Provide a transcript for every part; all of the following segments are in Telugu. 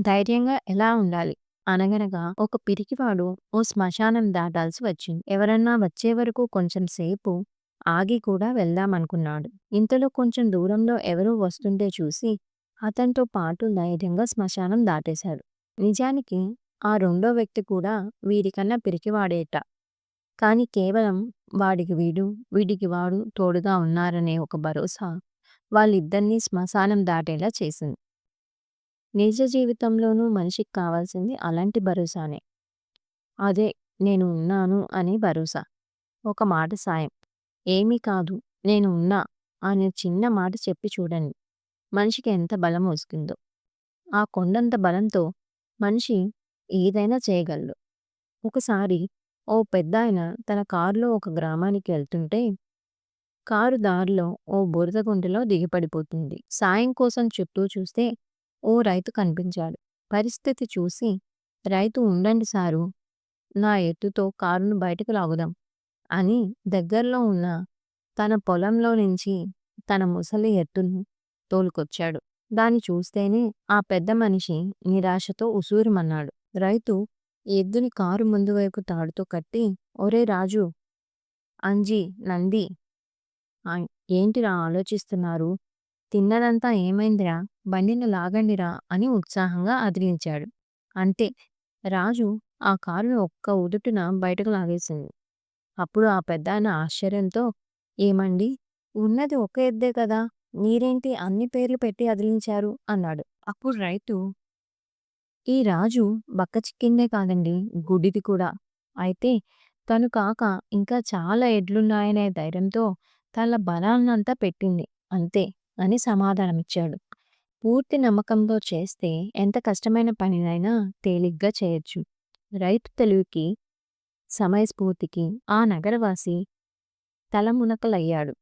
ధైర్యంగా ఎలా ఉండాలి? అనగనగా ఒక పిరికివాడు ఓ శ్మశానం దాటాల్సి వచ్చింది. ఎవరన్నా వచ్చే వరకు కొంచెం సేపు ఆగి కూడా వెళ్దామనుకున్నాడు. ఇంతలో కొంచెం దూరంలో ఎవరో వస్తుంటే చూసి అతనితో పాటు ధైర్యంగా శ్మశానం దాటేశాడు. నిజానికి ఆ రెండో వ్యక్తి కూడా వీడికన్నా పిరికివాడేట. కాని కేవలం వాడికి వీడు, వీడికి వాడు తోడుగా ఉన్నారనే ఒక భరోసా వాళ్ళిద్దరినీ శ్మశానం దాటేలా చేసింది. నిజ జీవితంలోనూ మనిషికి కావాల్సింది అలాంటి భరోసానే. అదే నేను ఉన్నాను అనే భరోసా. ఒక మాట సాయం. ఏమీ కాదు నేను ఉన్నా అనే చిన్న మాట చెప్పి చూడండి. మనిషికి ఎంత బలం వస్తుందో. ఆ కొండంత బలంతో మనిషి ఏదైనా చేయగలడు. ఒకసారి ఓ పెద్దాయన తన కారులో ఒక గ్రామానికి వెళ్తుంటే కారు దారిలో ఓ బురద గుంటలో దిగిపడిపోతుంది. సాయం కోసం చుట్టూ చూస్తే ఓ రైతు కనిపించాడు. పరిస్థితి చూసి రైతు ఉండండి సారు నా ఎత్తుతో కారును బయటకు లాగుదాం అని దగ్గరలో ఉన్న తన పొలంలో నుంచి తన ముసలి ఎత్తును తోలుకొచ్చాడు. దాన్ని చూస్తేనే ఆ పెద్ద మనిషి నిరాశతో ఉసూరుమన్నాడు. రైతు ఎద్దుని కారు ముందు వైపు తాడుతో కట్టి ఒరే రాజు అంజీ నంది ఏంటిరా ఆలోచిస్తున్నారు? తిన్నదంతా ఏమైందిరా? బండిని లాగండిరా అని ఉత్సాహంగా అదిలించాడు. అంతే రాజు ఆ కారుని ఒక్క ఉదుటున బయటకు లాగేసింది. అప్పుడు ఆ పెద్దాయన ఆశ్చర్యంతో ఏమండీ ఉన్నది ఒక ఎద్దే కదా మీరేంటి అన్ని పేర్లు పెట్టి అదిలించారు అన్నాడు. అప్పుడు రైతు ఈ రాజు బక్కచిక్కిందే కాదండి గుడిది కూడా. అయితే తను కాక ఇంకా చాలా ఎడ్లున్నాయనే ధైర్యంతో తన బలాన్నంతా పెట్టింది అంతే అని సమాధానమిచ్చాడు. పూర్తి నమ్మకంతో చేస్తే ఎంత కష్టమైన పనినైనా తేలిగ్గా చేయొచ్చు. రైతు తెలివికి, సమయస్ఫూర్తికి ఆ నగరవాసి తలమునకలయ్యాడు.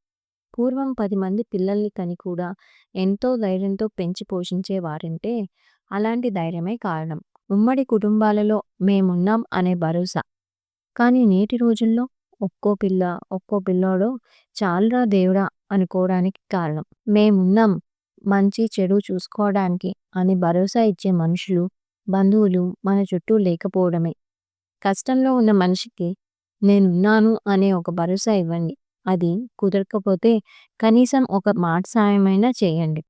పూర్వం పదిమంది పిల్లల్ని కని కూడా ఎంతో ధైర్యంతో పెంచి పోషించే వారంటే అలాంటి ధైర్యమే కారణం. ఉమ్మడి కుటుంబాలలో మేమున్నాం అనే భరోసా. కానీ నేటి రోజుల్లో ఒక్కో పిల్ల, ఒక్కో పిల్లోడో చాలరా దేవుడా అనుకోవడానికి కారణం. మేమున్నాం మంచి చెడు చూసుకోవడానికి అని భరోసా ఇచ్చే మనుషులు, బంధువులు మన చుట్టూ లేకపోవడమే. కష్టంలో ఉన్న మనిషికి నేనున్నాను అనే ఒక భరోసా ఇవ్వండి. అది కుదరకపోతే కనీసం ఒక మాట సాయమైనా చేయండి.